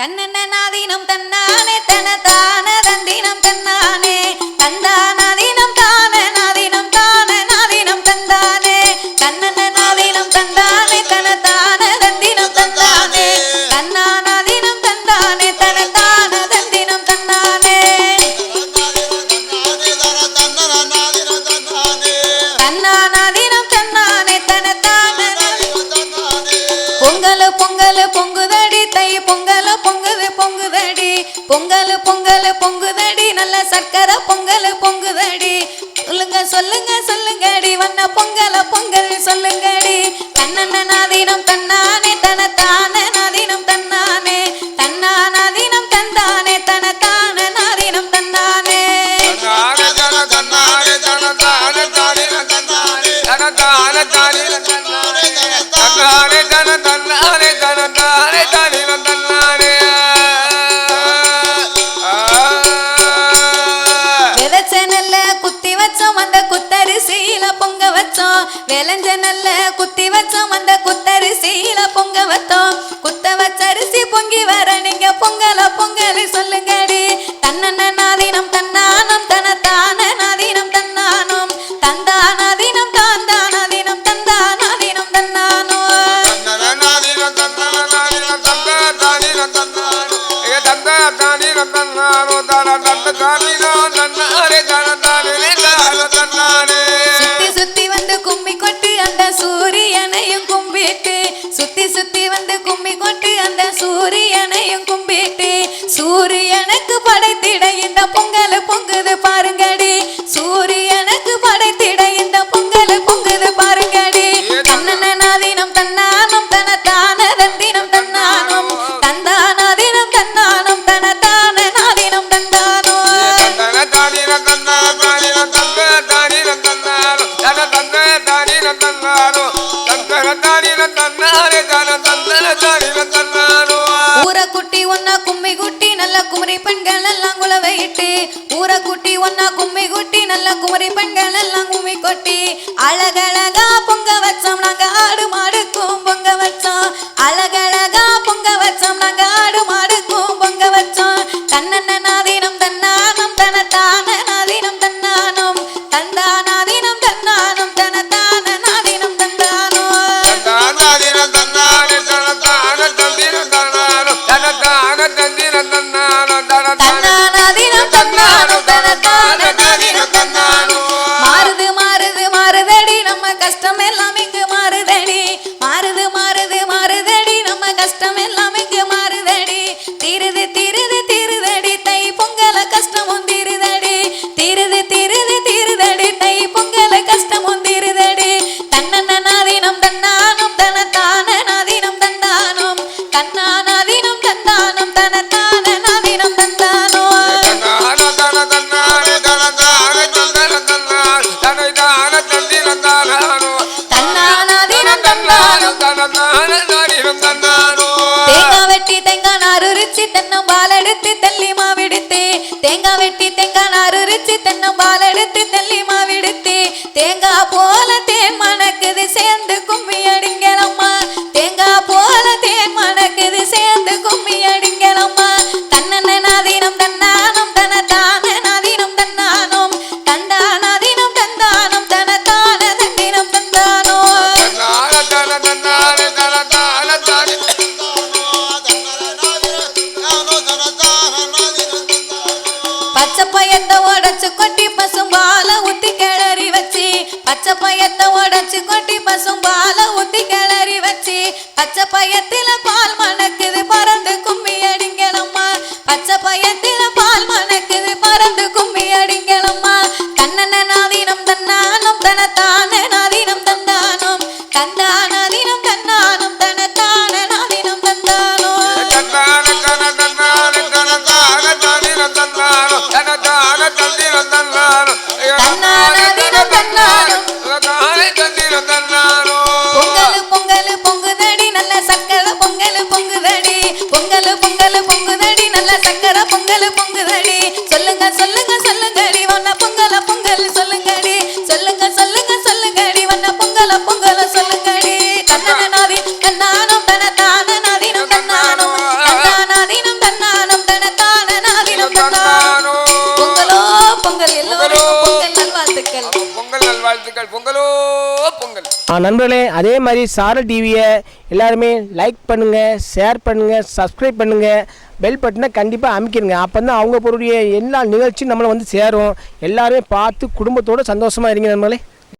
தன்னன்னாதீனம் தன்னானே தனதான தந்தினம் தன்னானே. தந்தானாதீனம் தான நாதீனம் தான நாதீனம் தந்தானே. தன்னன்னாதீனம் தந்தானே தன பொங்கல் பொங்கல் பொங்குதடி. நல்ல சர்க்கரை பொங்கல் பொங்குதடி. சொல்லுங்க சொல்லுங்க சொல்லுங்கடி. வண்ண பொங்கல பொங்கல் சொல்லுங்கடி. தன்னன்ன நாதீனம் தன்னானே தனத்தான நாதீனம் தன்னானே. தன்னானாதீனம் தந்தானே தனத்தான நாதீனம் தன்னானே. விதைச்ச வச்சோம் நல்ல குத்தி வச்சோம் அந்த குத்தரிசியில பொங்க வச்சோம் குத்த வச்சரிசி பொங்கி வர நீங்க பொங்கல பொங்கல் சொல்லுங்கடி. தன்னன்ன நாதீனம் தன்னானம் தனத்தான நாதீனம் தன்னானம். தந்தானாதீனம் தாந்தானாதீனம் தந்தானாதீனம் தன்னானோ சுத்தி தன்னானம் ஒன்னா கும்மி குட்டி நல்ல குமரி பெண்கள் எல்லாம் குலவையிட்டு ஊரை ஒன்னா கும்மி குட்டி நல்ல குமரி பெண்கள் எல்லாம் கும்மி கொட்டி. அழகழகா பொங்க வச்சோம் நாங்க ஆடு மாடுக்கும் பொங்க வச்சோம். அழகழ கஷ்டம் எல்லாம் இங்கு மாறுதடி. மாறுது மாறுது மாறுதடி. நம்ம கஷ்டம் எல்லாம் இங்கு மாறுதடி. தீருது தீ தென்னும் உரிச்சு எடுத்து தெல்லி மாவிடுத்து தேங்காய் போல தே பயத்தை உடச்சு கொட்டி பசும்பால ஊத்தி கிளறி வச்சு பச்சை பயத்தை உடச்சு கொட்டி பசும்பால ஊத்தி கிளறி வச்சு பச்சை பயத்தில பால் மணக்குது பறந்து கும்மி அடிங்களம்மா. பச்சை பயத்தில பால் மணக்குது பறந்து கும்மி அடிங்களம்மா. கண்ணன நாதீனம் தன்னானம் தனத்தான நாதீனம் தந்தானும் தந்தானாதீனம் சொல்லுங்க சொல்லுங்கடி. வண்ண பொங்கல பொங்கல் சொல்லுங்கடி. சொல்லுங்க சொல்லுங்க சொல்லுங்கடி. வண்ண பொங்கல பொங்கல சொல்லுங்கடி. தன்னன நாதி தன்னானும் தன தான நாதினம் தன்னானும் தன்னானாதினம் தன்னானும் தன தான நாதினம் தன்னானும் பொங்கலோ பொங்கல் எல்லோரும் பொங்கல் பொங்கல் நல்வாழ்த்துக்கள். பொங்கலோ பொங்கல். நண்பர்களே அதே மாதிரி சாரல் டிவியை எல்லாருமே லைக் பண்ணுங்கள் ஷேர் பண்ணுங்கள் சப்ஸ்கிரைப் பண்ணுங்கள் பெல் பட்டனை கண்டிப்பாக அமைக்கிடுங்க அப்போ தான் அவங்க பொருடைய எல்லா நிகழ்ச்சியும் நம்மளை வந்து சேரும். எல்லாருமே பார்த்து குடும்பத்தோடு சந்தோஷமாக இருங்க நண்பர்களே.